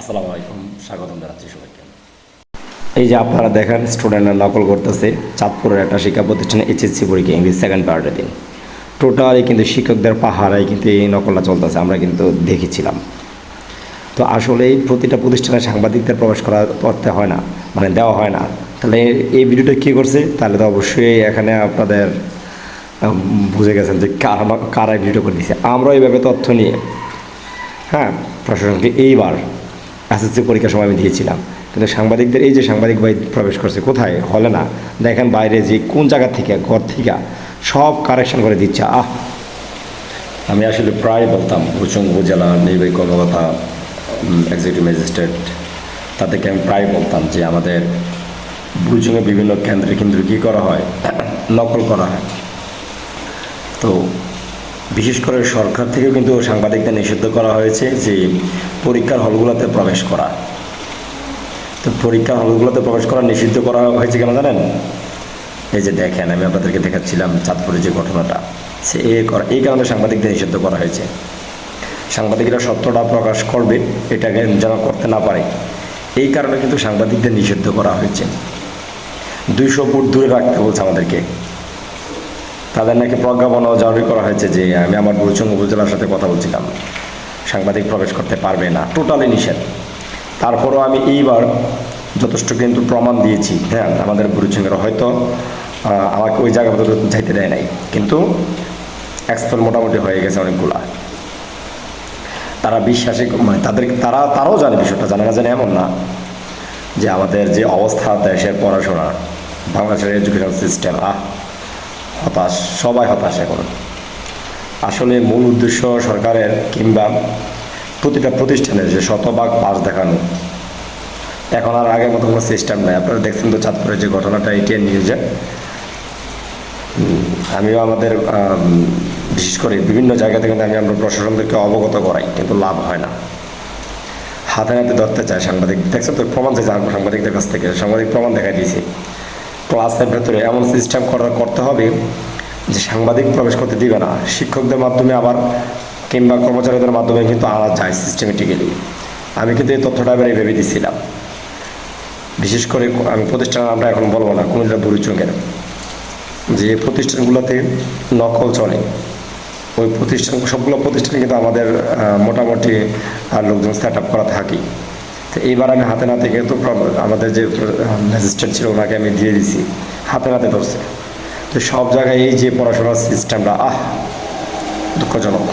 আসসালামু আলাইকুম, স্বাগতম জানাচ্ছি সবাইকে। এই যে আপনারা দেখেন স্টুডেন্টরা নকল করতেছে চাঁদপুরের একটা শিক্ষা প্রতিষ্ঠানে এইচএসসি পরীক্ষা ইংলিশ সেকেন্ড পার্টের দিন। টোটালি কিন্তু শিক্ষকদের পাহাড়ায় কিন্তু এই নকলটা চলতেছে, আমরা কিন্তু দেখেছিলাম। তো আসলে প্রতিটা প্রতিষ্ঠানে সাংবাদিকদের প্রবেশ করা করতে হয় না মানে দেওয়া হয় না। তাহলে এই ভিডিওটা কী করছে? তাহলে তো অবশ্যই এখানে আপনাদের বুঝে গেছেন যে কারা কারা ভিডিও করে দিচ্ছে আমরা এইভাবে তথ্য নিয়ে হ্যাঁ প্রশাসনকে এইবার এসএসসি পরীক্ষার সময় আমি দিয়েছিলাম। কিন্তু সাংবাদিকদের এই যে সাংবাদিক ভাই প্রবেশ করছে, কোথায়? হলে না। দেখেন বাইরে যে কোন জায়গা থেকে, ঘর থেকে সব কারেকশন করে দিচ্ছে। আহ! আমি আসলে প্রায় বলতাম ভূচং উপজেলা নির্বাহী কর্মকর্তা এক্সিকিউটিভ ম্যাজিস্ট্রেট তাদেরকে আমি প্রায় বলতাম যে আমাদের ভূচংয়ে বিভিন্ন কেন্দ্রে কিন্তু কী করা হয়? নকল করা হয়। তো বিশেষ করে সরকার থেকেও কিন্তু সাংবাদিকদের নিষিদ্ধ করা হয়েছে যে পরীক্ষার হলগুলোতে প্রবেশ করা। তো পরীক্ষার হলগুলোতে প্রবেশ করা নিষিদ্ধ করা হয়েছে কেন জানেন? এই যে দেখেন, আমি আপনাদেরকে দেখাচ্ছিলাম চাঁদপুরের যে ঘটনাটা। সে এ করা, এই কারণে সাংবাদিকদের নিষিদ্ধ করা হয়েছে। সাংবাদিকরা সত্যটা প্রকাশ করবে, এটাকে যেন করতে না পারে। এই কারণে কিন্তু সাংবাদিকদের নিষিদ্ধ করা হয়েছে। দুইশো ফুট দূরে রাখতে বলছে আমাদেরকে। তাদের নাকি প্রজ্ঞাপন জারি করা হয়েছে যে আমি আমার বুরুচং উপজেলার সাথে কথা বলছিলাম। সাংবাদিক প্রবেশ করতে পারবে না টোটালি নিষেধ। তারপরও আমি এইবার যথেষ্ট কিন্তু প্রমাণ দিয়েছি হ্যাঁ আমাদের বুরুচঙ্গের হয়তো আমাকে ওই জায়গা যাইতে দেয় নাই। কিন্তু এক্সপেল মোটামুটি হয়ে গেছে অনেকগুলা। তারা বিশ্বাসে মানে তাদের, তারা, তারাও জানে বিষয়টা, জানে না জানে এমন না যে আমাদের যে অবস্থা দেশের পড়াশোনা, বাংলাদেশের এডুকেশন সিস্টেম আহ হতাশ, সবাই হতাশ এখন। আসলে মূল উদ্দেশ্য সরকারের কিংবা প্রতিটা প্রতিষ্ঠানের যে শতভাগ পাস দেখানো। এখন আর আগের মতো কোনো সিস্টেম নাই। আপনারা দেখছেন তো চাঁদপুরের যে ঘটনাটা এটিএন নিউজে আমিও আমাদের বিশেষ করে বিভিন্ন জায়গা থেকে কিন্তু আমি আমরা প্রশাসনদেরকে অবগত করাই, কিন্তু লাভ হয় না। হাতে হাতে ধরতে চায় সাংবাদিক। দেখছেন তো প্রমাণ চাইছে সাংবাদিকদের কাছ থেকে। সাংবাদিক প্রমাণ দেখাই দিয়েছে। ক্লাসের ভেতরে এমন সিস্টেম করার করতে হবে যে সাংবাদিক প্রবেশ করতে দিবে না। শিক্ষকদের মাধ্যমে আবার কিংবা কর্মচারীদের মাধ্যমে কিন্তু আনা যায় সিস্টেমেটিক্যালি আমি কিন্তু এই তথ্যটা এবার এইভাবে দিচ্ছিলাম বিশেষ করে আমি প্রতিষ্ঠান আমরা এখন বলব না, কুমিল্লা বুড়িচুঙ্গের যে প্রতিষ্ঠানগুলোতে নকল চলে, ওই প্রতিষ্ঠান, সবগুলো প্রতিষ্ঠান কিন্তু আমাদের মোটামুটি লোকজন সেট আপ করা থাকি। তো এইবার আমি হাতে নাতে কিন্তু আমাদের যে ম্যাজিস্ট্রেট ছিল, ওনাকে আমি দিয়ে দিছি। হাতে নাতে ধরছে। তো সব জায়গায় এই যে পড়াশোনার সিস্টেমটা আহ, দুঃখজনক।